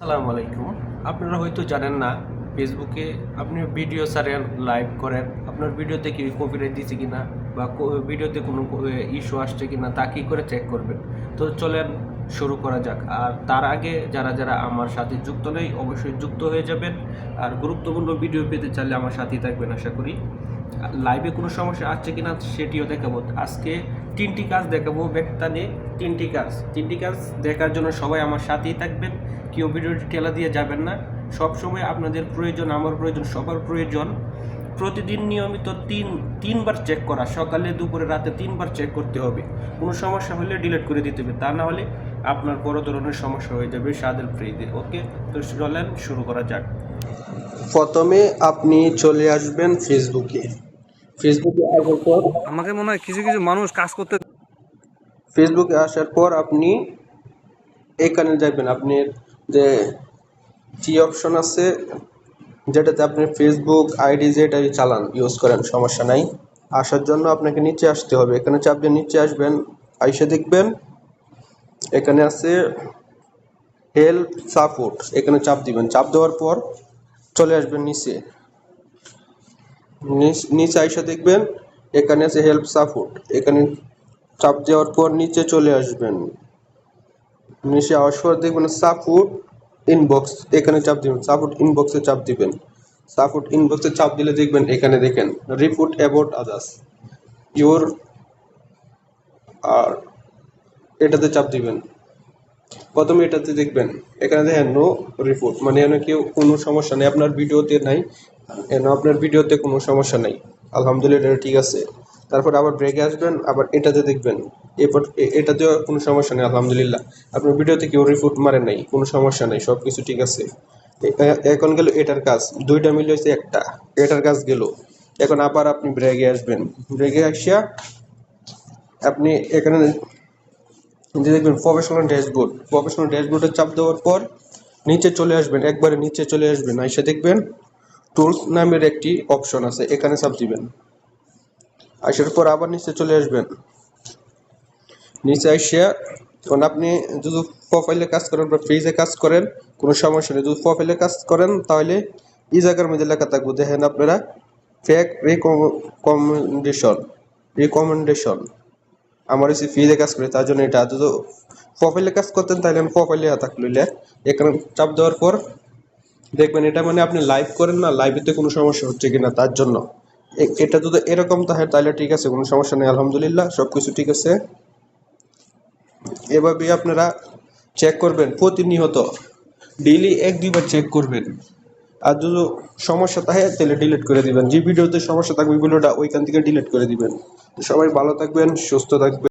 আসসালামু আলাইকুম। আপনারা হয়তো জানেন না ফেসবুকে আপনি ভিডিও ছাড়েন লাইভ করেন। আপনার ভিডিওতে কি কপিরাইট দিচ্ছে কিনা বা ভিডিওতে কোনো ইস্যু আসছে কিনা তা কী করে চেক করবেন? তো চলেন শুরু করা যাক। আর তার আগে যারা যারা আমার সাথে যুক্ত নেই, অবশ্যই যুক্ত হয়ে যাবেন। আর গুরুত্বপূর্ণ ভিডিও পেতে চাইলে আমার সাথেই থাকবেন, আশা করি। লাইভে কোনো সমস্যা আসছে কি না সেটিও দেখাবো। আজকে তিনটি কাজ দেখাবো ব্যক্তা নিয়ে। তিনটি কাজ। তিনটি কাজ দেখার জন্য সবাই আমার সাথেই থাকবেন। কেউ ভিডিওটি ঠেলা দিয়ে যাবেন না। সবসময় আপনাদের প্রয়োজন, আমার প্রয়োজন, সবার প্রয়োজন। প্রতিদিন নিয়মিত তিন তিনবার চেক করা। সকালে দুপুরে রাতে তিনবার চেক করতে হবে। কোনো সমস্যা হলে ডিলিট করে দিতে হবে। তা না হলে আপনার বড় ধরনের সমস্যা হয়ে যাবে সাদের ফ্রিজে। ওকে তো চলেন শুরু করা যাক। প্রথমে আপনি চলে আসবেন ফেসবুকে। ফেসবুকে আসার পর আমাকে মনে হয় কিছু কিছু মানুষ কাজ করতে ফেসবুকে আসার পর আপনি এখানে যাবেন। আপনি যে কি অপশন আছে? যেটাতে আপনি ফেসবুক আইডি যেটাই চালান ইউজ করেন, সমস্যা নাই। আসার জন্য আপনাকে নিচে আসতে হবে। এখানে চাপ দিয়ে নিচে আসবেন, আইসে দেখবেন, এখানে আছে হেল্প সাপোর্ট এখানে চাপ দিবেন। চাপ দেওয়ার পর চলে আসবেন নিচে। নিচ- নিচে আইসা দেখবেন, এখানে আছে হেল্প সাপোর্ট এখানে চাপ দেওয়ার পর নিচে চলে আসবেন। নিচে আসার পর দেখবেন সাপোর্ট ইনবক্স এখানে চাপ দিবেন। সাপোর্ট ইনবক্সে চাপ দিবেন। সাপোর্ট ইনবক্সে চাপ দিলে দেখবেন, এখানে দেখেন রিপোর্ট অ্যাবাউট আদার্স ইউর আর এটাতে চাপ দিবেন। প্রথমে এটাতে দেখবেন, এখানে দেখেন নো রিপোর্ট মানে এখানে কেউ কোনো সমস্যা নেই। আপনার ভিডিওতে নাই। এন আপনার ভিডিওতে কোনো সমস্যা নেই। আলহামদুলিল্লাহ ঠিক আছে। তারপর আবার ব্রেকে আসবেন, আবার এটাতে দেখবেন। এরপর এটাতেও কোনো সমস্যা নেই, আলহামদুলিল্লাহ। আপনার ভিডিওতে কেউ রিপোর্ট মারে নাই, কোনো সমস্যা নেই সব কিছু ঠিক আছে। এখন গেল এটার কাজ, দুইটা মিলে হয়েছে একটা, এটার কাজ গেল। এখন আবার আপনি ব্রেকে আসবেন। ব্রেকে আসিয়া আপনি এখানে যে দেখবেন প্রফেশনাল ড্যাশবোর্ড প্রফেশনাল ড্যাশবোর্ডে চাপ দেওয়ার পর নিচে চলে আসবেন, একবারে নিচে চলে আসবেন এসে দেখবেন টুলস নামের একটি অপশন আছে, এখানে চাপ দিবেন। আসার পর আবার নিচে চলে আসবেন। নিচে এসে এখন আপনি যদি প্রোফাইলে কাজ করেন বা ফ্রিজে কাজ করেন, কোনো সমস্যা নেই। যদি প্রোফাইলে কাজ করেন, তাহলে এই জায়গার মধ্যে লেখা থাকবে। দেখেন আপনারা ফেক রিকমেন্ডেশন রিকমেন্ডেশন আমার হচ্ছে ফ্রিজে কাজ করি, তার জন্য এটা। যদি প্রোফাইলে কাজ করতেন, তাহলে আমি প্রোফাইলে থাকল এখানে চাপ দেওয়ার পর দেখবেন এটা মানে আপনি লাইভ করেন না লাইভেতে কোনো সমস্যা হচ্ছে কিনা তার জন্য। এটা যদি এরকম তাহলে তাহলে ঠিক আছে, কোনো সমস্যা নেই, আলহামদুলিল্লাহ সব কিছু ঠিক আছে। এভাবে আপনারা চেক করবেন প্রতিনিয়ত। ডেইলি এক, দুইবার চেক করবেন। আর যদি সমস্যা থাকে, তাহলে ডিলিট করে দিবেন। যে ভিডিওতে সমস্যা থাকবে ওইগুলোটা ওইখান থেকে ডিলিট করে দিবেন। সবাই ভালো থাকবেন, সুস্থ থাকবেন।